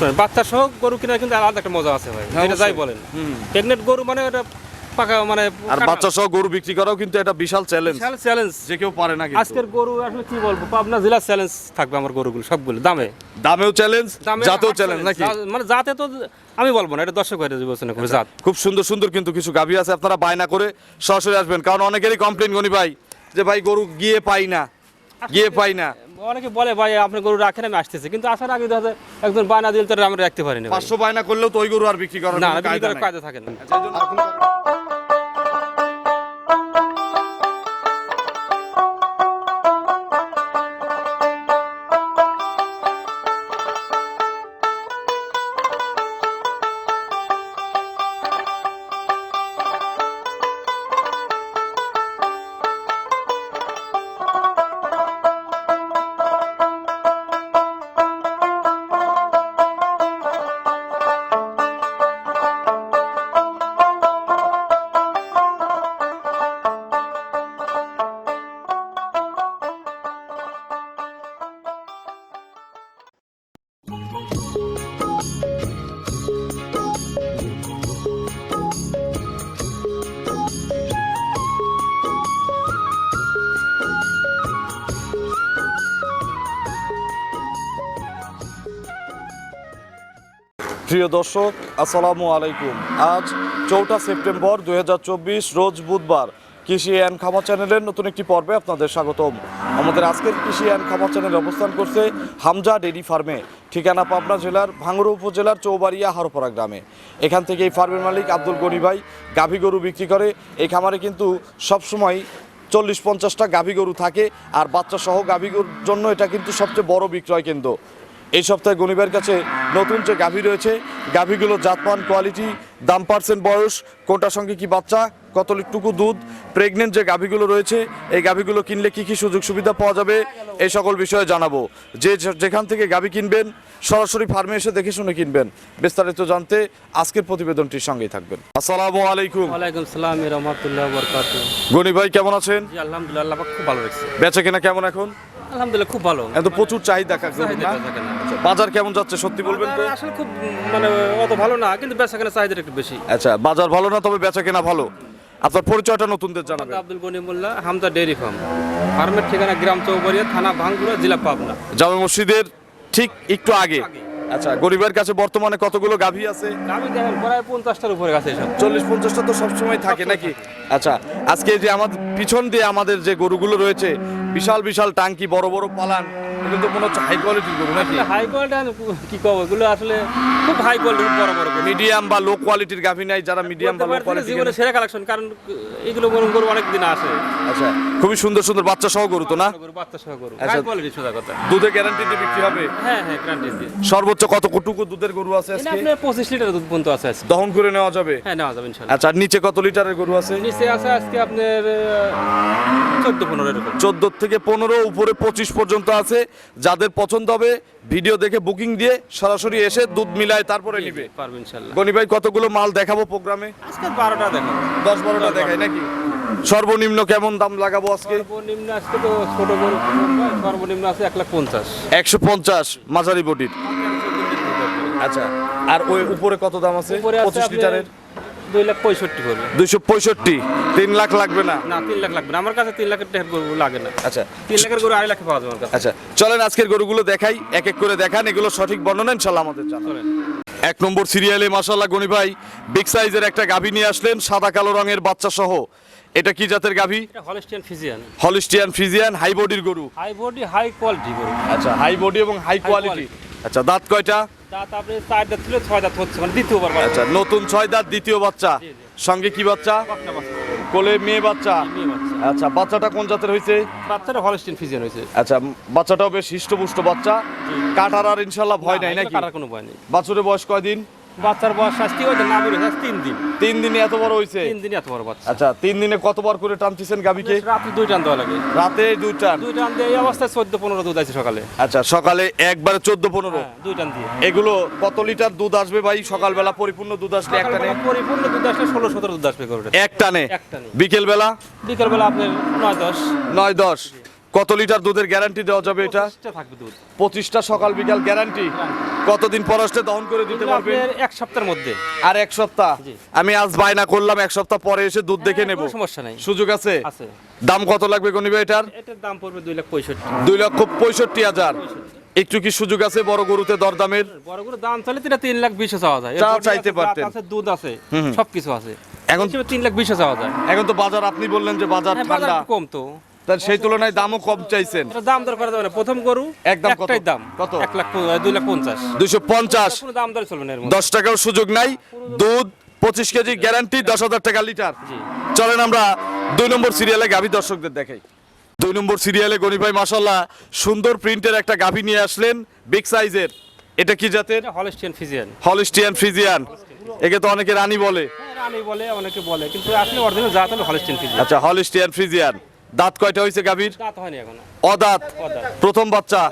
শোনেন, বাচ্চা সহ গরু কেনার কিন্তু আলাদা একটা মজা আছে ভাই। হ্যাঁ, এটা যাই বলেন। প্রেগনেন্ট গরু মানে এটা পাকা মানে আর বাচ্চা সহ গরু বিক্রি করাও কিন্তু এটা বিশাল চ্যালেঞ্জ চ্যালেঞ্জ যে কেউ পারে না কিন্তু। আজকের গরু আসলে কি বলব পাবনা জেলা চ্যালেঞ্জ থাকবে আমার গরুগুলো সবগুলো। দামে। দামেও চ্যালেঞ্জ জাতেও চ্যালেঞ্জ নাকি? মানে যাতে তো আমি বলব না এটা দর্শক হয়ে বিবেচনা করে জাত। খুব সুন্দর সুন্দর কিন্তু কিছু গাভী আছে আপনারা বায়না করে সরাসরি আসবেন। কারণ অনেকেরই কমপ্লেন গনি ভাই যে ভাই গরু গিয়ে পাই না গিয়ে পাই না। অনেকে বলে ভাই আপনি গরু রাখেন আমি আসতেছি। কিন্তু আসার আগে দেখা একজন বায়না দিল তো আমরা রাখতে পারি না। পাঁচশো বায়না করলেও তো ওই গরু আর বিক্রি করার না বিক্রি করার কাজে থাকে না। প্রিয় দর্শক, আসসালামু আলাইকুম। আজ চৌঠা সেপ্টেম্বর দু হাজার চব্বিশ, রোজ বুধবার কৃষি অ্যান্ড খামার চ্যানেলের নতুন একটি পর্বে আপনাদের স্বাগতম। আমাদের আজকের কৃষি অ্যান্ড খামার চ্যানেল অবস্থান করছে হামজা ডেরি ফার্মে, ঠিকানা পাবনা জেলার ভাঙড়া উপজেলার চৌবাড়িয়া হারোপাড়া গ্রামে। এখান থেকে এই ফার্মের মালিক আব্দুল গনি ভাই গাভী গরু বিক্রি করে। এই খামারে কিন্তু সবসময় চল্লিশ পঞ্চাশটা গাভী গরু থাকে, আর বাচ্চা সহ গাভী গরুর জন্য এটা কিন্তু সবচেয়ে বড় বিক্রয় কেন্দ্র। এই সপ্তাহে গনিবের কাছে নতুন যে গাভী রয়েছে গাভীগুলো জাতমান কোয়ালিটি দাম পার্সেন্ট বয়স কোনটার সঙ্গে কি বাচ্চা কত লিটুকু দুধ প্রেগনেন্ট যে গাভীগুলো রয়েছে এই গাভীগুলো কিনলে কি কি সুযোগ সুবিধা পাওয়া যাবে এই সকল বিষয়ে জানাব। যে যেখান থেকে গাভী কিনবেন সরাসরি ফার্মে এসে দেখে শুনে কিনবেন। বিস্তারিত জানতে আজকের প্রতিবেদনটির সঙ্গেই থাকবেন। আসসালামু আলাইকুম। ওয়ালাইকুম সালাম রহমতুল্লাহ বরকাত গনি ভাই কেমন আছেন? আলহামদুলিল্লাহ খুব ভালো রাখছে। বেচা কেনা কেমন এখন? আলহামদুলিল্লাহ খুব ভালো। এত প্রচুর চাহিদা কাজ না বাজার কেমন যাচ্ছে সত্যি বলবেন তো? আসলে খুব মানে অত ভালো না কিন্তু বেচা কেনা চাহিদা একটু বেশি। আচ্ছা বাজার ভালো না তবে বেচা কেনা ভালো? আপনার পরিচয়টা নতুনদের জানাবেন। Abdul Gani Molla Hamda dairy farm. ফার্মের ঠিকানা গ্রাম চৌবাড়িয়া থানা ভাঙ্গুরা জেলা পাবনা। জামে মসজিদের ঠিক একটু আগে। আচ্ছা গরিবের কাছে বর্তমানে কতগুলো গাভী আছে? আমি দেখেন প্রায় পঞ্চাশটার উপরে আছে সব। চল্লিশ পঞ্চাশটা তো সবসময় থাকে নাকি? আচ্ছা আজকে যে আমাদের পিছন দিয়ে আমাদের যে গরুগুলো রয়েছে বিশাল বিশাল টাঙ্কি বড় বড় পালান এগুলো তো মনে হচ্ছে হাই কোয়ালিটির গরু নাকি? হাই কোয়ালিটি কি কব এগুলো আসলে খুব হাই কোয়ালিটি বড় বড় মিডিয়াম বা লো কোয়ালিটির গাভী নাই যারা মিডিয়াম বা লো পারছি না কোয়ালিটি জীবনে সেরা কালেকশন কারণ এগুলো গরু গরু অনেক দিন আসে। আচ্ছা খুবই সুন্দর সুন্দর বাচ্চা সহ গরু তো না? গরু বাচ্চা সহ গরু। আচ্ছা। হাই কোয়ালিটি সোজা কথা। দুধে গ্যারান্টি দিয়ে বিক্রি হবে? হ্যাঁ হ্যাঁ গ্যারান্টি দিয়ে। সর্বোচ্চ কত কুটুকু দুধের গরু আছে আজকে? আপনার পঁচিশ লিটার দুধ পর্যন্ত আছে আজকে। দহন করে নেওয়া যাবে? হ্যাঁ নেওয়া যাবে ইনশাল্লাহ। আচ্ছা নিচে কত লিটারের গরু আছে? নিচে আছে আজকে আপনার চোদ্দ পনেরো এরকম। চোদ্দ থেকে পনেরো উপরে পঁচিশ পর্যন্ত আছে। যাদের পছন্দ হবে ভিডিও দেখে বুকিং দিয়ে সরাসরি এসে দুধ মিলায় তারপরে নিবে। পারবে ইনশাল্লাহ। গনি ভাই কতগুলো মাল দেখাবো প্রোগ্রামে আজকে বারোটা দেখো দশ বারোটা দেখাই নাকি? সর্বনিম্ন কেমন দাম লাগাবো আজকে? সর্বনিম্ন আজকে তো ছোট গরু সর্বনিম্ন আছে এক লাখ পঞ্চাশ। একশো পঞ্চাশ মাঝারি বডির আচ্ছা আর ওই উপরে কত দাম আছে? পঁচিশ লিটারের? দুই লাখ পঁয়ষট্টি করবে। দুইশো পঁয়ষট্টি তিন লাখ লাগবে না? না তিন লাখ লাগবে না। আমার কাছে তিন লাখের গরু লাগে না। আচ্ছা। তিন লাখের গরু আড়াই লাখে পাওয়া যাবে আমার কাছে। আচ্ছা চলেন আজকের গরুগুলো দেখাই এক এক করে দেখান এগুলো সঠিক বর্ণনা ইনশাল্লাহ আমাদের জানাবেন এক নম্বর সিরিয়ালে মাসাল্লাহ গনি ভাই বিগ সাইজের একটা গাভী নিয়ে আসলেন সাদা কালো রঙের বাচ্চা সহ এটা কি জাতের গাভী? Holstein Friesian. Holstein Friesian high বডির গরু। হাই বডি হাই কোয়ালিটি গরু। আচ্ছা হাই বডি এবং হাই কোয়ালিটি। আচ্ছা দাঁত কয়টা? দাঁত আপনি চার দাঁত ছিল ছয় দাঁত হচ্ছে মানে দ্বিতীয়বার বাচ্চা। আচ্ছা নতুন ছয় দাঁত দ্বিতীয় বাচ্চা। সঙ্গে কি বাচ্চা? কোলে মেয়ে বাচ্চা? আচ্ছা বাচ্চাটা কোন জাতের হয়েছে বাচ্চাটা হলস্টিন ফিজিয়ান হয়েছে আচ্ছা বাচ্চাটাও বেশ হৃষ্টপুষ্ট বাচ্চা। কাটার আর ইনশাল্লাহ ভয় নাই নাকি? কাটার কোনো ভয় নেই। বাছুরের বয়স কয়দিন? বাচ্চার বয়স শাস্তি হয়েছে না বলে তিন দিন। তিন দিনে এত বড় হয়েছে? তিন দিনে এত বড় বাচ্চা। আচ্ছা তিন দিনে কতবার করে টানতেছেন গাভীকে? রাত্রে দুই টান দেওয়া লাগে। রাতে দুই টান? দুই টান দিয়ে এই অবস্থায় চোদ্দ পনেরো দুধ আছে সকালে। আচ্ছা সকালে একবারে চোদ্দ পনেরো? হ্যাঁ দুই টান দিয়ে। এগুলো কত লিটার দুধ আসবে ভাই? সকালবেলা পরিপূর্ণ দুধ আসলে এক টানে? পরিপূর্ণ দুধ আসলে ষোলো সতেরো দুধ আসবে গরুটা এক টানে? এক টানে। বিকেল বেলা বিকেলবেলা আপনার নয় দশ। নয় দশ? কত লিটার দুধের গ্যারান্টি দেওয়া যাবে এটা? পঁচিশটা থাকবে দুধ। পঁচিশটা সকাল বিকাল গ্যারান্টি। কতদিন পর আসলে দহন করে দিতে আপনার এক সপ্তাহের মধ্যে। আর এক সপ্তাহ? আমি আজ বায়না করলাম এক সপ্তাহ পরে এসে দুধ দেখে নেব। সমস্যা নাই। সুযোগ আছে? দাম কত লাগবে গনিবে এটার? এটার দাম পড়বে দুই লাখ পঁয়ষট্টি। দুই লক্ষ পঁয়ষট্টি হাজার। একটু কি সুযোগ আছে বড় গরুতে দরদামের? বড় করে দাম চলে এটা তিন লাখ বিশে চাওয়া যায়। চা চাইতে পারতেন। দুধ আছে। সবকিছু আছে। এখন- তিন লাখ বিশে চাওয়া যায়। এখন তো বাজার আপনি বললেন যে বাজার হ্যাঁ, ঠান্ডা। কম তো। তার সেই তুলনায় দামও কম চাইছেন। দাম দর করা যাবে না। প্রথম গরু একদম? একটাই দাম। কত? এক লাখ দুই লাখ পঞ্চাশ। দুইশো পঞ্চাশ। কোনো দাম দর চলবে না দশ টাকাও সুযোগ নাই। দুধ পঁচিশ কেজি গ্যারান্টি দশ হাজার টাকা লিটার। চলেন আমরা দুই নম্বর সিরিয়ালে গাভী দর্শকদের দেখাই। দুই নম্বর সিরিয়ালে গনি ভাই মাসাল্লাহ সুন্দর প্রিন্টের একটা গাভী নিয়ে আসলেন বিগ সাইজের। এটা কি জাতের? Holstein Friesian. হলিস্টিয়ান ফ্রিজিয়ান একে তো অনেকে রানী বলে। রানী বলে অনেকে বলে কিন্তু আসলে অরিজিনাল জাত হলো হলস্টিয়ান ফিজিয়ান। আচ্ছা হলিস্টিয়ান ফ্রিজিয়ান দাঁত কয়টা হয়েছে গাভীর? দাঁত হয়নি এখনও। অদাঁত। প্রথম বাচ্চা।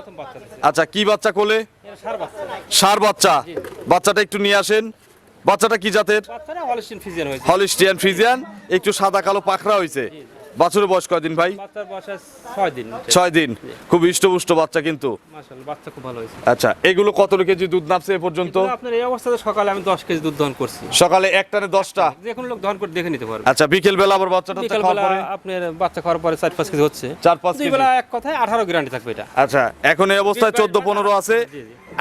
আচ্ছা কি বাচ্চা কোলে? সার বাচ্চা। বাচ্চাটা একটু নিয়ে আসেন। বাচ্চাটা কি জাতের? বাচ্চাটা হলস্টিয়ান ফিজিয়ান হলিস্টিয়ান ফ্রিজিয়ান একটু সাদা কালো পাখরা হয়েছে। বাছুরের বয়স কয়দিন ভাই? ছয় দিন। ছয় দিন। খুব ইষ্টপুষ্ট বাচ্চা কিন্তু। বাচ্চা খুব ভালো হয়েছে। আচ্ছা এগুলো কত কেজি দুধ নামছে এ পর্যন্ত? আপনার এই অবস্থাতে সকালে আমি দশ কেজি দুধ দহন করছি। সকালে একটানে দশটা? যে কোনো লোক দহন করে দেখে নিতে পারবে। আচ্ছা বিকেল বেলা আবার বাচ্চাটা বিকাল বেলা আপনার বাচ্চা খাওয়ার পরে চার পাঁচ কেজি হচ্ছে। চার পাঁচ কেজি। বেলা এক কথায় আঠারো গ্যারান্টি থাকবে এটা। আচ্ছা এখন এই অবস্থায় চোদ্দ পনেরো আছে।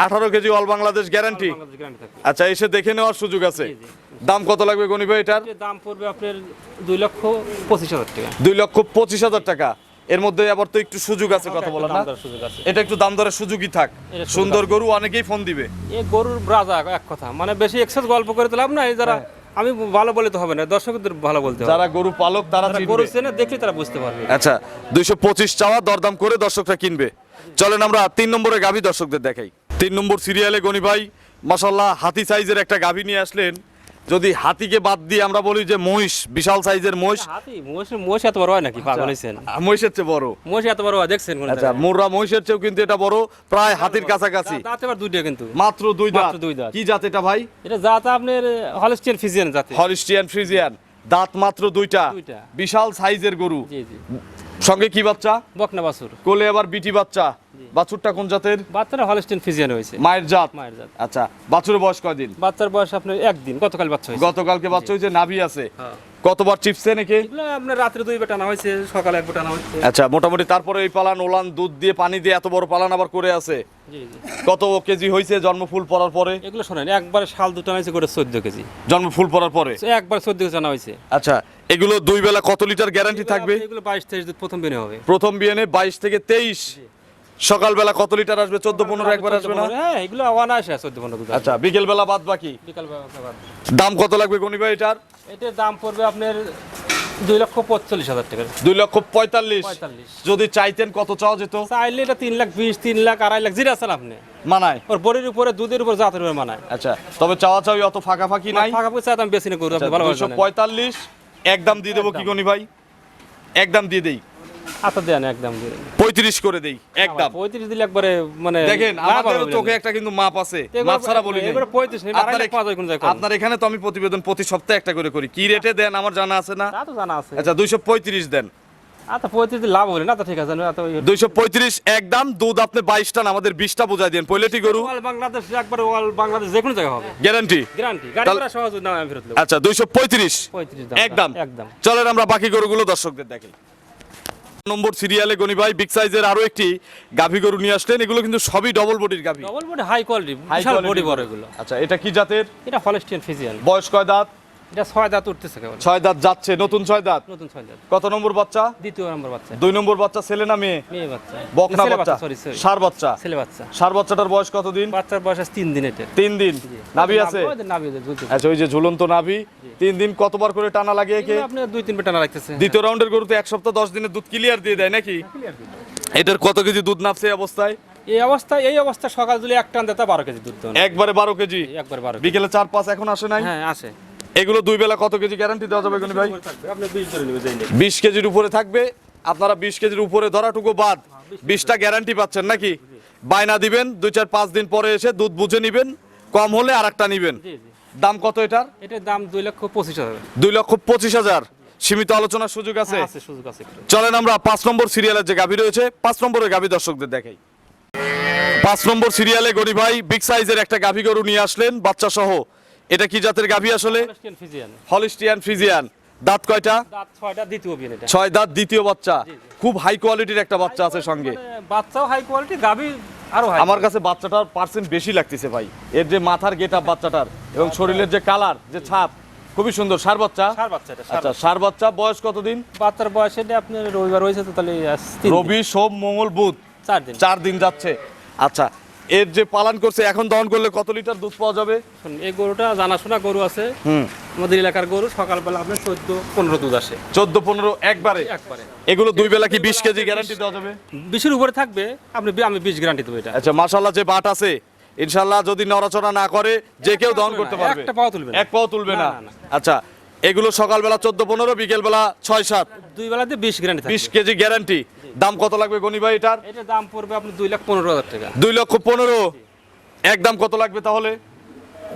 আঠারো কেজি অল বাংলাদেশ গ্যারান্টি আচ্ছা এসে দেখে নেওয়ার সুযোগ আছে। দাম কত লাগবে গনি ভাই এটার? দাম পড়বে আপনার দুই লক্ষ পঁচিশ হাজার টাকা। দুই লক্ষ পঁচিশ হাজার টাকা। এর মধ্যে আবার তো একটু সুযোগ আছে কথা বলার না? এটা একটু দাম দরের সুযোগই থাক। সুন্দর গরু অনেকেই ফোন দিবে। এই গরুর রাজা এক কথা। মানে বেশি এক্সেস গল্প করে তো লাভ নাই। যারা আমি ভালো বলে তো হবে না দর্শকদের ভালো বলতে হবে। যারা গরু পালক তারা গরু চেনে দেখলে তারা বুঝতে পারবে। আচ্ছা দুইশো পঁচিশ চাওয়া দরদাম করে দর্শকরা কিনবে। চলেন আমরা তিন নম্বরে গাভী দর্শকদের দেখাই। তিন নম্বর সিরিয়ালে গনি ভাই মাসাল্লাহ হাতি সাইজের একটা গাভী নিয়ে আসলেন। যদি হাতিকে বাদ দিয়ে আমরা বলি যে মহিষ বিশাল সাইজের মহিষ। হাতি মোষ মোষ এত বড় হয় নাকি? পাগল হয়েছেন মহিষের চেয়ে বড়। মোষ এত বড় হয় দেখছেন কোন আচ্ছা মুর্রা মহিষের চেয়েও কিন্তু এটা বড় প্রায় হাতির কাছাকাছি। দাঁত এবার দুইটা কিন্তু। মাত্র দুই দাঁত। দুই দাঁত। কি জাত এটা ভাই? এটা জাত আপনার হলস্টিয়ান ফিজিয়ান জাতে। হলিস্টিয়ান ফ্রিজিয়ান দাঁত মাত্র দুইটা। বিশাল সাইজের গরু। সঙ্গে কি বাচ্চা? বকনা বাছুর। কোলে আবার বিটি বাচ্চা। বাছুরটা কোন জাতের? বাচ্চারা হলস্টিন ফিজিয়ান হয়েছে। মায়ের জাত? মায়ের জাত। আচ্ছা বাছুরের বয়স কয়দিন? বাচ্চার বয়স আপনার একদিন গতকাল বাচ্চা হয়েছে। গতকালকে বাচ্চা হয়েছে নাভি আছে। হ্যাঁ। কতবার চিপসে নাকি আপনার রাত্রে দুই বেটানা হয়েছে সকালে এক বেটানা হয়েছে আচ্ছা মোটামুটি তারপরে এই পালান ওলান দুধ দিয়ে পানি দিয়ে এত বড় পালান আবার করে আছে? কত কেজি হয়েছে জন্মফুল পড়ার পরে? এগুলো শোনেন একবারে শাল দুটো হয়েছে করে চোদ্দ কেজি। জন্মফুল পড়ার পরে? একবার চোদ্দ কেজি আনা হয়েছে আচ্ছা এগুলো দুই বেলা কত লিটার গ্যারান্টি থাকবে? এগুলো বাইশ তেইশ দুধ প্রথম বেনে হবে। প্রথম বিয়েনে বাইশ থেকে তেইশ? সকালবেলা কত লিটার আসবে? চোদ্দ পনেরো একবার আসবে না? হ্যাঁ এগুলো অনায়াসে চোদ্দ পনেরো আচ্ছা বিকেল বেলা বাদ বাকি? খাবার। দাম কত লাগবে গনি ভাই এটার? এটার দাম পড়বে আপনার দুই লক্ষ পঁয়তাল্লিশ হাজার টাকা দুই লক্ষ পঁয়তাল্লিশ। যদি চাইতেন কত চাওয়া যেত? চাইলে এটা তিন লাখ বিশ তিন লাখ আড়াই লাখ জিরা আছেন আপনি। মানায়? ওর বড়ির উপরে দুধের উপর জাতের উপরে মানায়। আচ্ছা তবে চাওয়া চাওয়ি অত ফাঁকা ফাঁকি নাই? ফাঁকা পয়সা দাম বেশি না করব আপনি ভালো পঁয়তাল্লিশ একদম দিয়ে দেবো কি গনি ভাই? একদম দিয়ে দেই। আচ্ছা দেন একদম পঁয়ত্রিশ করে দেই একদম। পঁয়ত্রিশ দিলে একবারে মানে দেখেন আমাদের চোখে একটা কিন্তু মাপ আছে মাপ ছাড়া বলি নাই। এগুলো 35 নেই, আড়াই আপনার এখানে তো আমি প্রতিবেদন প্রতি সপ্তাহে একটা করে করি। কি রেটে দেন আমার জানা আছে না? তা তো জানা আছে। আচ্ছা দুইশো পঁয়ত্রিশ দেন। আচ্ছা পঁয়ত্রিশ লাভ হবে না তো ঠিক আছে না তো ওই- দুইশো পঁয়ত্রিশ একদম দুধ আপনি বাইশটা না আমাদের বিশটা বোঝাই দেন। পৈলেটি গরু। বাংলাদেশ একবার অল বাংলাদেশ যে কোনো জায়গায় হবে। গ্যারান্টি। গ্যারান্টি। গাড়ি সহজ না আমি ফেরত আচ্ছা দুইশো পঁয়ত্রিশ। পঁয়ত্রিশ একদম। একদম। চলেন আমরা বাকি গরুগুলো দর্শকদের দেখি। নম্বর সিরিয়ালে গনি ভাই বিগ সাইজের আরও একটি গাভী গরু নিয়ে আসলেন। এগুলো কিন্তু সবই ডবল বডির গাভী। Double body high quality high quality body বড় এগুলো। আচ্ছা এটা কি জাতের? এটা হলস্টিয়ান ফিজিয়ান বয়স কয় দাঁত? এটা ছয় দাঁত উঠতেছে কেবল। ছয় দাঁত যাচ্ছে নতুন ছয় দাঁত? নতুন ছয় দাঁত। কত নম্বর বাচ্চা? দ্বিতীয় নম্বর বাচ্চা। দুই নম্বর বাচ্চা ছেলে না মেয়ে? মেয়ে বাচ্চা। বকনা বাচ্চা? সরি সরি সার বাচ্চা? ছেলে বাচ্চা। সার বাচ্চাটার বয়স বাচ্চার বয়স আছে তিন দিন এটা। তিন দিন। নাভি আছে? নাভি ওদের দুধ আছে। আচ্ছা ওই যে ঝুলন্ত নাভি তিন দিন কতবার করে টানা লাগে একে? এগুলো আপনার দুই তিন বেটানা লাগতেছে। দ্বিতীয় রাউন্ডের গরুতে এক সপ্তাহ দশ দিনের দুধ ক্লিয়ার দিয়ে দেয় নাকি? এটার কত কেজি দুধ নাপছে অবস্থায়? এই অবস্থা এই অবস্থা সকাল যদি এক টান বারো কেজি দুধ একবারে বারো কেজি? একবার বারো বিকেলে চার পাঁচ এখন আসে নাই? হ্যাঁ আসে। এগুলো দুই বেলা কত কেজি গ্যারান্টি দেওয়া যাবে ভাই? বিশ কেজির উপরে থাকবে। আপনারা বিশ কেজির উপরে ধরাটুকু বাদ। বিশটা গ্যারান্টি পাচ্ছেন নাকি? বায়না দিবেন দুই চার পাঁচ দিন পরে এসে দুধ বুঝে নিবেন কম হলে আর একটা নিবেন দাম কত এটার? এটার দাম দুই লক্ষ পঁচিশ হাজার। দুই লক্ষ পঁচিশ হাজার। সীমিত আলোচনার সুযোগ আছে? হ্যাঁ। চলেন আমরা পাঁচ নম্বর সিরিয়ালের যে গাভী রয়েছে পাঁচ নম্বরের গাভী দর্শকদের দেখাই। পাঁচ নম্বর সিরিয়ালে গনি ভাই বিগ সাইজের একটা গাভী গরু নিয়ে আসলেন বাচ্চা সহ এটা কি জাতের গাভী আসলে? হলিস্টিয়ান ফ্রিজিয়ান দাঁত কয়টা? ছয় দাঁত দ্বিতীয় বাচ্চা। খুব হাই কোয়ালিটির একটা বাচ্চা আছে সঙ্গে। মানে বাচ্চাও হাই কোয়ালিটি গাভি আরও আমার কাছে বাচ্চাটার পার্সেন্ট বেশি লাগতেছে ভাই। এর যে মাথার গেট আপ বাচ্চাটার এবং শরীরের যে কালার যে ছাপ খুবই সুন্দর। সার বাচ্চা? সার বাচ্চা আচ্ছা সার বাচ্চা বয়স কতদিন? বাচ্চার বয়স এটা আপনার রবিবার হয়েছে তো তাহলে। রবি সোম মঙ্গল বুধ। চার দিন। চার দিন যাচ্ছে। আচ্ছা এর যে পালন করছে এখন দহন করলে কত লিটার দুধ পাওয়া যাবে? এই গরুটা জানাশোনা গরু আছে। হুম। আমাদের এলাকার গরু সকালবেলা আপনার চোদ্দ পনেরো দুধ আসে। চোদ্দ পনেরো একবারে? একবারে। এগুলো দুই বেলা কি বিশ কেজি গ্যারান্টি দেওয়া যাবে? বিশের উপরে থাকবে আপনি আমি বিশ গ্যারান্টি দেবো এটা। আচ্ছা মাশাল্লাহ যে বাট আছে ইনশাল্লাহ যদি নড়াচড়া না করে যে কেউ দহন করতে পারবে। একটা পাও তুলবে এক পাও তুলবে না। আচ্ছা এগুলো সকালবেলা চোদ্দ পনেরো বিকেল বেলা ছয় সাত? দুই বেলাতে বিশ গ্যারান্টি বিশ কেজি গ্যারান্টি দাম কত লাগবে গনি ভাই এটার? এটা দাম পড়বে আপনি দুই লাখ পনেরো হাজার টাকা। দুই লক্ষ পনেরো। এক দাম কত লাগবে তাহলে?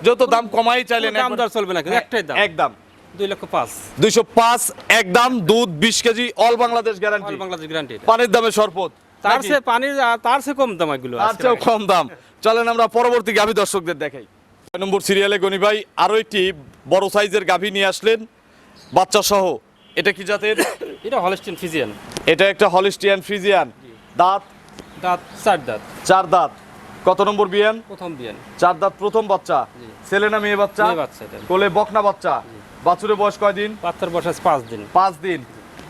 যত দাম কমাই চাইলেন দাম দর চলবে না একটাই দাম। এক দাম। দুই লক্ষ পাঁচ। দুইশো পাঁচ এক দাম দুধ বিশ KG all Bangladesh guarantee all Bangladesh guarantee পানির দামে সরপত তার সে পানির তার সে কম দাম এগুলো তার চেয়েও কম দাম। চলেন আমরা পরবর্তী গাভী দর্শকদের দেখাই। ছয় নম্বর সিরিয়ালে গনি ভাই আরও একটি বড় সাইজের গাভী নিয়ে আসলেন। বাচ্চা সহ। এটা কি জাতের? এটা হলস্টিন ফিজিয়ান। এটা একটা হলিস্টিয়ান ফ্রিজিয়ান দাঁত? দাঁত চার দাঁত। চার দাঁত। কত নম্বর বিয়ান? প্রথম বিয়ান। চার দাঁত প্রথম বাচ্চা। ছেলে না মেয়ে বাচ্চা? মেয়ে বাচ্চা কোলে বকনা বাচ্চা। বাছুরের বয়স কয়দিন বাচ্চার বয়স পাঁচ দিন। পাঁচ দিন।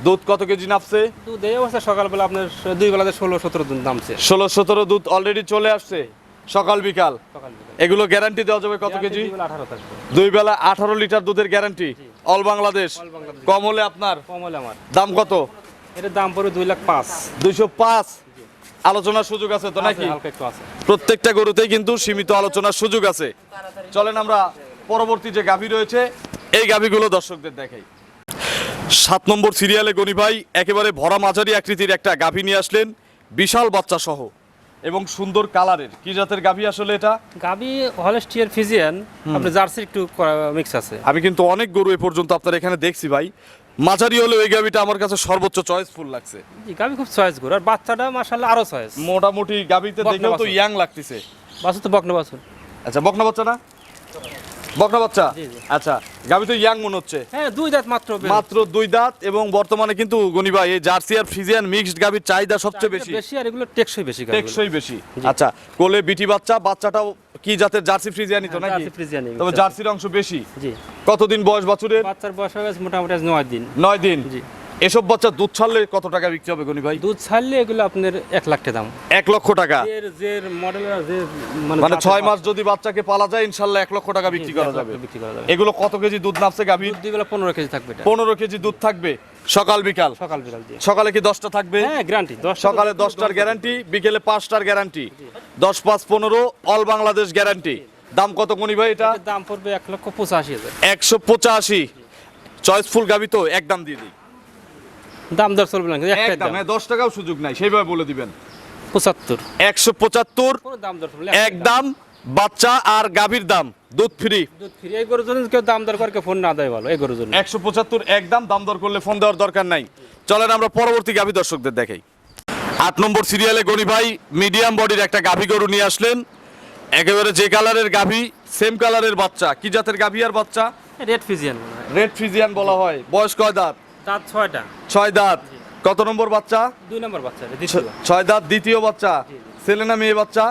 দুধ কত কেজি নাপছে? দুধ এই অবস্থা সকালবেলা আপনার দুই বেলাতে ষোলো সতেরো দিন দামছে ষোলো সতেরো দুধ অলরেডি চলে আসছে। সকাল বিকাল। এগুলো গ্যারান্টি দেওয়া যাবে কত কেজি? দুই বেলা আঠারো লিটার দুধের গ্যারান্টি অল বাংলাদেশ। কম হলে আপনার? কম হলে আমার। দাম কত? এটার দাম পড়বে দুই লাখ পাঁচ। দুইশো পাঁচ? আলোচনার সুযোগ আছে তো নাকি? আছে, একটু আছে। প্রত্যেকটা গরুতেই কিন্তু সীমিত আলোচনার সুযোগ আছে। চলেন আমরা পরবর্তী যে গাভী রয়েছে এই গাভীগুলো দর্শকদের দেখাই। সাত নম্বর সিরিয়ালে গনি ভাই একেবারে ভরা মাঝারি আকৃতির একটা গাভী নিয়ে আসলেন বিশাল বাচ্চা সহ এবং সুন্দর কালারের। কি জাতের গাভী আসলে এটা? গাভী হলস্টিয়ার ফিজিয়ান। আপনি জার্সি একটু মিক্স আছে। আমি কিন্তু অনেক গরু এ পর্যন্ত আপনার এখানে দেখছি ভাই। মাঝারি হলেও এই গাভীটা আমার কাছে সর্বোচ্চ চয়েসফুল লাগছে। এই গাভী খুব চয়েস গরু। আর বাচ্চাটা মাশাআল্লাহ আরও চয়েস মোটামুটি গাভীতে দেখেও তো ইয়াং লাগতেছে। বাছুর তো বকনা বাছুর। আচ্ছা বকনা বাচ্চা না বকনা বাচ্চা। আচ্ছা গাবি তো ইয়াং মনে হচ্ছে। হ্যাঁ দুই দাঁত মাত্র মাত্র দুই দাঁত এবং বর্তমানে কিন্তু গনিবা এই জার্সি আর ফ্রিজিয়ান মিক্সড গাবির চাহিদা সবচেয়ে বেশি। বেশি আর এগুলো টেকসই বেশি টেকসই বেশি। আচ্ছা কোলে বিটি বাচ্চা বাচ্চাটাও কি জাতের জার্সি ফ্রিজিয়ানই তো হ্যাঁ, নাকি? তবে জার্সির অংশ বেশি। জি। কতদিন বয়স বাছুরের? বাচ্চার বয়স হয়ে গেছে মোটামুটি নয় দিন। নয় দিন। জি। এসব বাচ্চা দুধ ছাড়লে কত টাকা বিক্রি হবে গনি ভাই? দুধ ছাড়লে এগুলো আপনার এক লাখ টাকা দাম। এক লক্ষ টাকা? এর যে মডেল যে মানে ছয় মাস যদি বাচ্চাকে পালা যায় ইনশাল্লাহ এক লক্ষ টাকা বিক্রি করা যাবে। বিক্রি করা যাবে। এগুলো কত কেজি দুধ নামছে দুই বেলা পনেরো কেজি থাকবে পনেরো কেজি দুধ থাকবে সকাল বিকাল। সকাল বিকাল সকালে কি দশটা থাকবে? হ্যাঁ গ্যারান্টি সকালে দশটার গ্যারান্টি বিকেলে পাঁচটার গ্যারান্টি দশ পাঁচ পনেরো অল বাংলাদেশ গ্যারান্টি দাম কত মনি ভাই এটা? দাম পড়বে এক লক্ষ পঁচাশি হাজার। একশো পঁচাশি। চয়েসফুল গাবি তো একদম দিয়ে দিই। দাম দর চলবে না কিন্তু একটাই একদম দাম। হ্যাঁ দশ টাকাও সুযোগ নাই সেইভাবে বলে দিবেন। পঁচাত্তর। একশো পঁচাত্তর দাম দর চলবে না, এক দাম। বাচ্চা আর গাভীর দাম দুধ ফ্রি। দুধ ফ্রি এই গরুর জন্য কেউ দাম দর করে ফোন না দেয় ভালো এই গরুর জন্য। একশো পঁচাত্তর একদম দাম দর করলে ফোন দেওয়ার দরকার নাই। চলেন আমরা পরবর্তী গাভী দর্শকদের দেখাই। আট নম্বর সিরিয়ালে গনি ভাই মিডিয়াম বডির একটা গাভী গরু নিয়ে আসলেন। একেবারে যে কালারের গাভী সেম কালারের বাচ্চা। কি জাতের গাভী আর বাচ্চা? রেড ফিজিয়ান রেড ফ্রিজিয়ান বলা হয়। বয়স কয় দাঁত? দাঁত ছয়টা। ছয় দাঁত। কত নম্বর বাচ্চা? দুই নম্বর বাচ্চা ছয় দাঁত দ্বিতীয় বাচ্চা। ছেলে না মেয়ে বাচ্চা?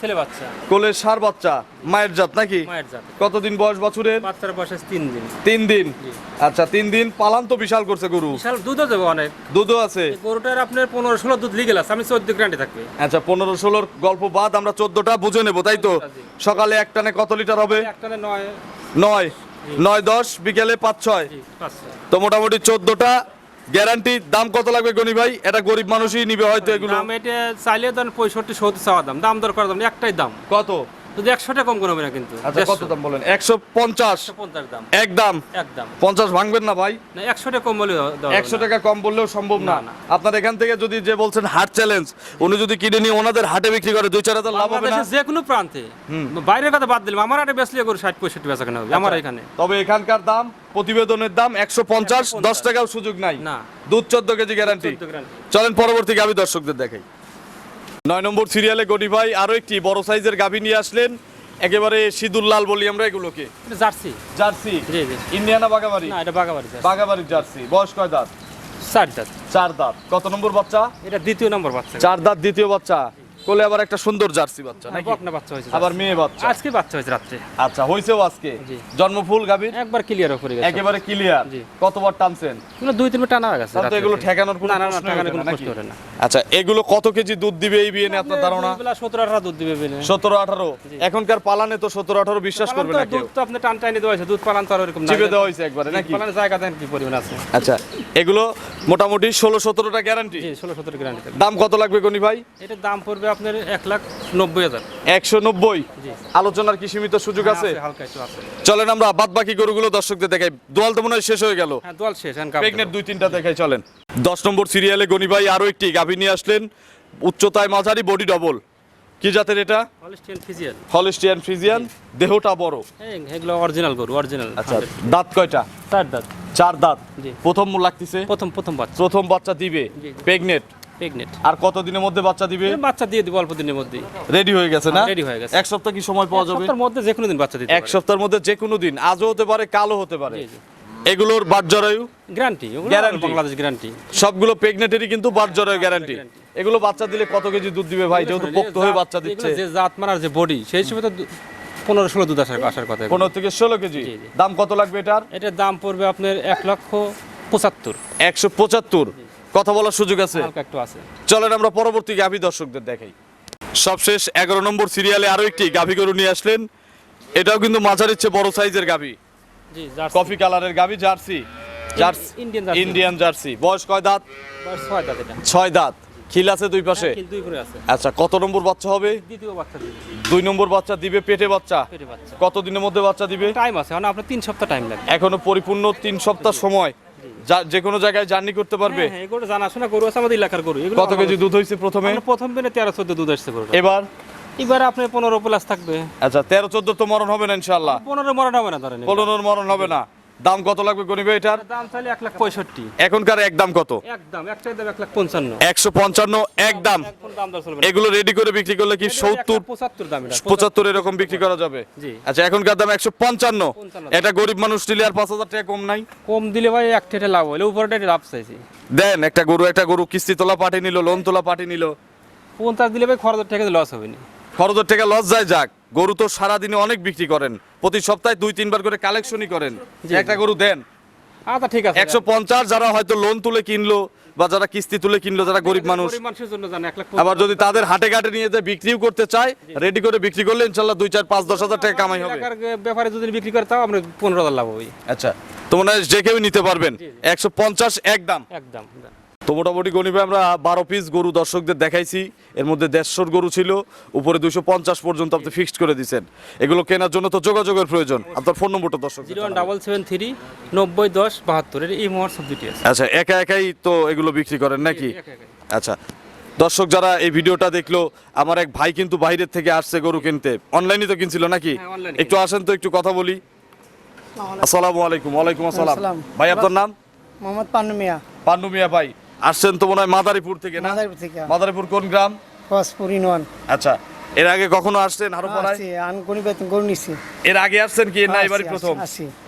ছেলে বাচ্চা। কোলের সার বাচ্চা। মায়ের জাত নাকি? মায়ের জাত। কতদিন বয়স বছরের? বাচ্চার বয়স তিন দিন। তিন দিন? আচ্ছা তিন দিন পালান তো বিশাল করছে গরু। বিশাল দুধও দেবো অনেক। দুধও আছে। গরুটার আপনার পনেরো ষোলো দুধ লিগেল আছে আমি চোদ্দ গ্রান্টে থাকবে। আচ্ছা পনেরো ষোলোর গল্প বাদ আমরা চোদ্দটা বুঝে নেব তাই তো? সকালে এক টানে কত লিটার হবে? একটানে নয়। নয়। নয় দশ বিকেলে পাঁচ ছয়। তো মোটামুটি চোদ্দটা। গ্যারান্টি দাম কত লাগবে গনি ভাই? এটা গরিব মানুষই নিবে হয়তো এগুলো। দাম এটা চাইলে ধরেন পঁয়ষট্টি সত্তর চাওয়া দাম। দাম দর করা দাম একটাই দাম। কত? যদি একশো টাকা কম করবে না কিন্তু। আচ্ছা কত দাম বলেন? একশো পঞ্চাশ। পঞ্চাশ দাম। এক দাম একদম। পঞ্চাশ ভাঙবেন না ভাই। না একশো টাকা কম একশো টাকা কম বললেও সম্ভব না। আপনার এখান থেকে যদি যে বলছেন হাট চ্যালেঞ্জ উনি যদি কিনে নিয়ে ওনাদের হাটে বিক্রি করে দুই চার হাজার লাভ হবে না? যে কোনো প্রান্তে। বাইরের কথা বাদ দিলাম আমার আরে বেসলে করে ষাট পঁয়ষট্টি বেচা কেনা হবে আমার এখানে। তবে এখানকার দাম প্রতিবেদনের দাম একশো পঞ্চাশ দশ টাকাও সুযোগ নাই। না। দুধ চোদ্দ কেজি গ্যারান্টি চলেন পরবর্তী গাভী দর্শকদের দেখাই। নয় নম্বর সিরিয়ালে গনি ভাই আরও একটি বড় সাইজের গাভী নিয়ে আসলেন। একেবারে সিঁদুর লাল বলি আমরা এগুলোকে। জার্সি। জার্সি? ইন্ডিয়ানা বাগাবাড়ি না এটা বাগাবাড়ি জার্সি। বাগাবাড়ির জার্সি। বয়স কয় দাঁত? চার দাঁত। চার দাঁত। কত নম্বর বাচ্চা? এটা দ্বিতীয় নম্বর বাচ্চা। চার দাঁত দ্বিতীয় বাচ্চা। কোলে আবার একটা সুন্দর জার্সি বাচ্চা হ্যাঁ, নাকি? বকনা বাচ্চা হয়েছে আবার মেয়ে বাচ্চা। আজকে বাচ্চা হয়েছে রাত্রে। আচ্ছা আজকে? গাভীর? একবার ক্লিয়ার গেছে। একেবারে ক্লিয়ার কতবার টানছেন? কোনো দুই তিন মিনিট টানা হয়ে গেছে তাহলে এগুলো ঠেকানোর কোনো না ওঠে কোনো কষ্ট? ওঠে না। আচ্ছা এগুলো কত কেজি দুধ দিবে এই বিয়ে নিয়ে আপনার ধারণা? সতেরো আঠারো দুধ দিবে বেনে সতেরো আঠারো? এখনকার পালানে তো সতেরো আঠারো বিশ্বাস করবে না কেউ। দুধ তো আপনি টান টাইনে দেওয়া হয়েছে দুধ পালান তো আর এরকম না। দেওয়া হয়েছে একবারে নাকি? পালানের জায়গা দেন কি পরিমাণ আছে। আচ্ছা এগুলো মোটামুটি ষোলো সতেরোটা গ্যারান্টি জি ষোলো সতেরো গ্রান্ড দাম কত লাগবে গনি ভাই? এটার দাম পড়বে আপনার এক লাখ নব্বই হাজার। একশো নব্বই? আলোচনার কি সীমিত সুযোগ আছে? আছে, হালকা একটু আছে। চলেন আমরা বাদ বাকি গরুগুলো দর্শকদের দেখাই। দোয়াল তো মনে হয় শেষ হয়ে গেল। হ্যাঁ দোয়াল শেষ হ্যাঁ প্রেগনেন্ট দুই তিনটা দেখাই চলেন। দশ নম্বর সিরিয়ালে গনি ভাই আরও একটি গাভী নিয়ে আসলেন। উচ্চতায় মাঝারি বডি ডবল কি জাতের এটা? হলিস্টিয়ান ফিজিয়ান। হলিস্টিয়ান ফ্রিজিয়ান দেহটা বড়। এগুলো অরিজিনাল গরু অরিজিনাল আচ্ছা দাঁত কয়টা? চার দাঁত। চার দাঁত। প্রথম লাগতেছে? প্রথম প্রথম বাচ্চা। প্রথম বাচ্চা দিবে। প্রেগনেন্ট প্রেগনেন্ট আর কত দিনের মধ্যে বাচ্চা দিবে? বাচ্চা দিয়ে দিব অল্প দিনের মধ্যেই। রেডি হয়ে গেছে না? ready হয়ে গেছে। এক সপ্তাহ কি সময় পাওয়া যাবে? সপ্তাহের মধ্যে যে কোনো দিন বাচ্চা দিতে এক সপ্তাহের মধ্যে যে কোনো দিন। আজও হতে পারে কালও হতে পারে। এগুলোর বাট জরায়ু? Guarantee Guarantee। বাংলাদেশ গ্যারান্টি সবগুলো প্রেগনেন্টেরই কিন্তু বাট জরায়ু গ্যারান্টি এগুলো বাচ্চা দিলে কত কেজি দুধ দিবে ভাই? যেহেতু পোক্ত হয়ে বাচ্চা দিচ্ছে। যে জাত মানার যে বডি সেই হিসেবে তো পনেরো ষোলো দুধ আসার আসার কথা। পনেরো থেকে ষোলো কেজি। দাম কত লাগবে এটার? এটার দাম পড়বে আপনার এক লক্ষ পঁচাত্তর। একশো পঁচাত্তর। কথা বলার সুযোগ আছে। একটু আছে। চলেন আমরা পরবর্তী গাভী দর্শকদের দেখাই। সবশেষ এগারো নম্বর সিরিয়ালে আরও একটি গাভী গরু নিয়ে আসলেন। এটাও কিন্তু মাঝারির চেয়ে বড় সাইজের গাভী। কফি কালারের গাভী জার্সি। Indian jersey. বয়স কয় দাঁত? ছয় দাঁত খিল আছে দুই পাশে? আছে। আচ্ছা কত নম্বর বাচ্চা হবে? দুই নম্বর বাচ্চা দিবে পেটে বাচ্চা? পেটে বাচ্চা। কত দিনের মধ্যে বাচ্চা দিবে? টাইম আছে আপনার তিন সপ্তাহ টাইম লাগবে। এখনও পরিপূর্ণ তিন সপ্তাহ সময়। যা- কোনো জায়গায় জার্নি করতে পারবে? হ্যাঁ, হ্যাঁ, এগুলো জানাশোনা গরু আছে আমাদের এলাকার গরু। কত কেজি দুধ হয়েছে প্রথমে? প্রথম দিনে তেরো চোদ্দ দুধ আসছে গরু এবার? এবার আপনার পনেরো প্লাস থাকবে। আচ্ছা তেরো চোদ্দ তো মরণ হবে না ইনশাল্লাহ পনেরো মরণ হবে না ধরেন পনেরো পনেরোর মরণ হবে না। দাম কত লাগবে গরিবে এটার? দাম চাইলে এক লাখ পঁয়ষট্টি। এখনকার একদম কত? একদম একটাই দাম এক লাখ পঞ্চান্ন। একশো পঞ্চান্ন একদম দাম। এগুলো রেডি করে বিক্রি করলে কি এক সত্তর পঁচাত্তর দাম পঁচাত্তর এরকম বিক্রি করা যাবে? আচ্ছা এখনকার দাম একশো পঞ্চান্ন। এটা গরিব মানুষ নিলে আর পাঁচ হাজার টাকা কম নাই? কম দিলে ভাই একটা এটা লাভ হলে উপরটা এটা লাভ চাইছি। দেন একটা গরু একটা গরু কিস্তি তোলা পাঠিয়ে নিল লোন তোলা পাঠিয়ে নিল। পঞ্চাশ দিলে ভাই খরচ টাকা লস হবে না খরচের টাকা লস যায় যাক। গরু তো সারাদিনে অনেক বিক্রি করেন। প্রতি সপ্তাহে দুই তিনবার করে কালেকশনই করেন। একটা গরু দেন। আচ্ছা ঠিক আছে। একশো পঞ্চাশ যারা হয়তো লোন তুলে কিনলো বা যারা কিস্তি তুলে কিনলো যারা গরিব মানুষ আবার যদি তাদের হাটে ঘাটে নিয়ে যায় বিক্রিও করতে চায় রেডি করে বিক্রি করলে ইনশাল্লাহ দুই চার পাঁচ দশ হাজার টাকা কামাই হবে। ব্যাপারে যদি বিক্রি করে তাও আমরা পনেরো হাজার লাভ হবে। আচ্ছা তো হয় যে কেউ নিতে পারবেন। একশো পঞ্চাশ একদম একদম। তো মোটামুটি গণিবে আমরা বারো পিস গরু দর্শকদের দেখাইছি। এর মধ্যে দেড়শোর গরু ছিল উপরে দুশো পঞ্চাশ পর্যন্ত আপনি ফিক্সড করে দিচ্ছেন এগুলো কেনার জন্য তো যোগাযোগের প্রয়োজন। আপনার ফোন নম্বরটা দর্শক zero one double seven three নব্বই দশ বাহাত্তর এই মোহর সবজিটি আছে। আচ্ছা একা একাই তো এগুলো বিক্রি করেন নাকি? আচ্ছা দর্শক যারা এই ভিডিওটা দেখল আমার এক ভাই কিন্তু বাইরের থেকে আসছে গরু কিনতে। অনলাইনে তো কিনছিল নাকি? হ্যাঁ, একটু আসেন তো একটু কথা বলি। আসসালামু আলাইকুম ওয়ালাইকুম আসসালাম। আসসালাম। ভাই আপনার নাম? মোহাম্মদ পান্নু মিয়া। পান্নু মিয়া ভাই আসছেন তো মনে হয় মাদারীপুর থেকে না? মাদারীপুর থেকে। মাদারীপুর কোন গ্রাম? কসপুর আচ্ছা এর আগে কখনো আসছেন আরও আন কোনি বেতন নিছি এর আগে আসছেন কি? না এবারই প্রথম।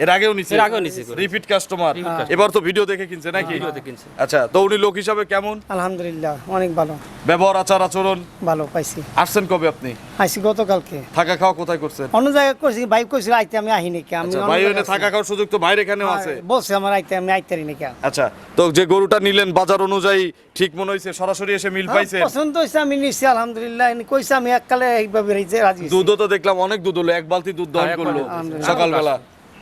এর আগেও নিছে এর আগেও নিছি রিপিট কাস্টমার এবার তো ভিডিও দেখে কিনছে নাকি? ভিডিওতে কিনছে। আচ্ছা তো উনি লোক হিসাবে কেমন? আলহামদুলিল্লাহ অনেক ভালো। ব্যবহার আচার আচরণ? ভালো পাইছি। আসছেন কবে আপনি? আইছি গতকালকে। থাকা খাওয়া কোথায় করছেন? অন্য জায়গায় করছি বাইক করছি আইতে আমি আহিনি কে আমি আচ্ছা ভাই ওখানে থাকা খাওয়ার সুযোগ তো বাইরে এখানেও হ্যাঁ, আছে। বলছে আমার আইতে আমি আইতারি নাকি আচ্ছা তো যে গরুটা নিলেন বাজার অনুযায়ী ঠিক মনে হয়েছে? সরাসরি এসে মিল পাইছেন? পছন্দ হয়েছে আমি নিচ্ছি আলহামদুলিল্লাহ। এনে কইছে আমি এককালে এইভাবে রয়েছে রাজি হইছি। দুধও তো দেখলাম অনেক দুধ হলো এক বালতি দুধ দহন হ্যাঁ, করল। সকালবেলা।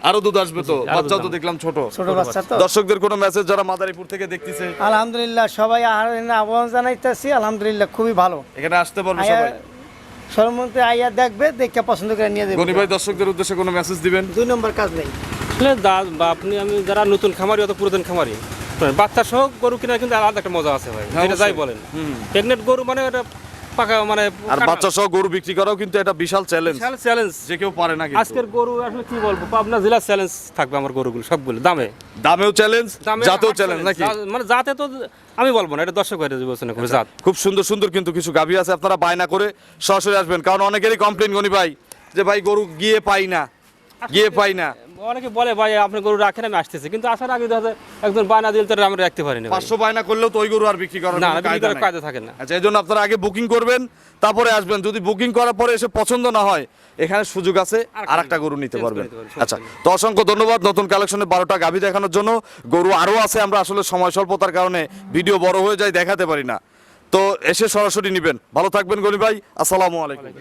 আরও দুধ আসবে তো? দুধ তো দেখলাম ছোট। ছোট বাচ্চা তো। দর্শকদের কোনো মেসেজ যারা মাদারীপুর থেকে দেখতেছে? আলহামদুলিল্লাহ সবাই আর আহ্বান জানাইতেছি আলহামদুলিল্লাহ খুবই ভালো। এখানে আসতে পারবে সবাই? সরমন্ত্রী আইয়া দেখবে দেখে পছন্দ করে নিয়ে দেবে গনি ভাই দর্শকদের উদ্দেশ্যে কোনো মেসেজ দিবেন? দুই নম্বর কাজ নেই। আসলে দা- বা আপনি আমি যারা নতুন খামারি অত পুরাতন খামারি বাচ্চা সহ গরু কিনা কিন্তু আলাদা একটা মজা আছে ভাই হ্যাঁ, যেটা যাই বলেন। প্রেগনেন্ট গরু মানে এটা পাকা মানে আর বাচ্চা সহ গরু বিক্রি করাও কিন্তু এটা বিশাল চ্যালেঞ্জ চ্যালেঞ্জ যে কেউ পারে না আজকের গরু আসলে কি বলব পাবনা জেলার চ্যালেঞ্জ থাকবে আমার গরুগুলো সবগুলো দামে। দামেও চ্যালেঞ্জ জাতেও চ্যালেঞ্জ নাকি? মানে জাতে তো আমি বলব না এটা দর্শক বাইরে বিবেচনা করে জাত। খুব সুন্দর সুন্দর কিন্তু কিছু গাভী আছে আপনারা বায়না করে সরাসরি আসবেন। কারণ অনেকেরই কমপ্লেন গনি ভাই যে ভাই গরু গিয়ে পাই না গিয়ে পাই না। অনেকে বলে ভাই আপনি গরু রাখেন আমি আসতেছি। কিন্তু আসার আগে দেখা যায় একজন বায়না দিল তারা আমি রাখতে পারিনি। পাঁচশো বায়না করলেও তো ওই গরু আর বিক্রি করার না বিক্রি করার। কাজে থাকে না। আচ্ছা এই জন্য আপনারা আগে বুকিং করবেন তারপরে আসবেন। যদি বুকিং করার পরে এসে পছন্দ না হয় এখানে সুযোগ আছে আর একটা গরু নিতে পারবেন করে নিতে পারবেন, আচ্ছা তো অসংখ্য ধন্যবাদ। নতুন কালেকশনে বারোটা গাভী দেখানোর জন্য। গরু আরও আছে আমরা আসলে সময় স্বল্পতার কারণে ভিডিও বড় হয়ে যায় দেখাতে পারি না। তো এসে সরাসরি নিবেন। ভালো থাকবেন গনি ভাই আসসালামু আলাইকুম।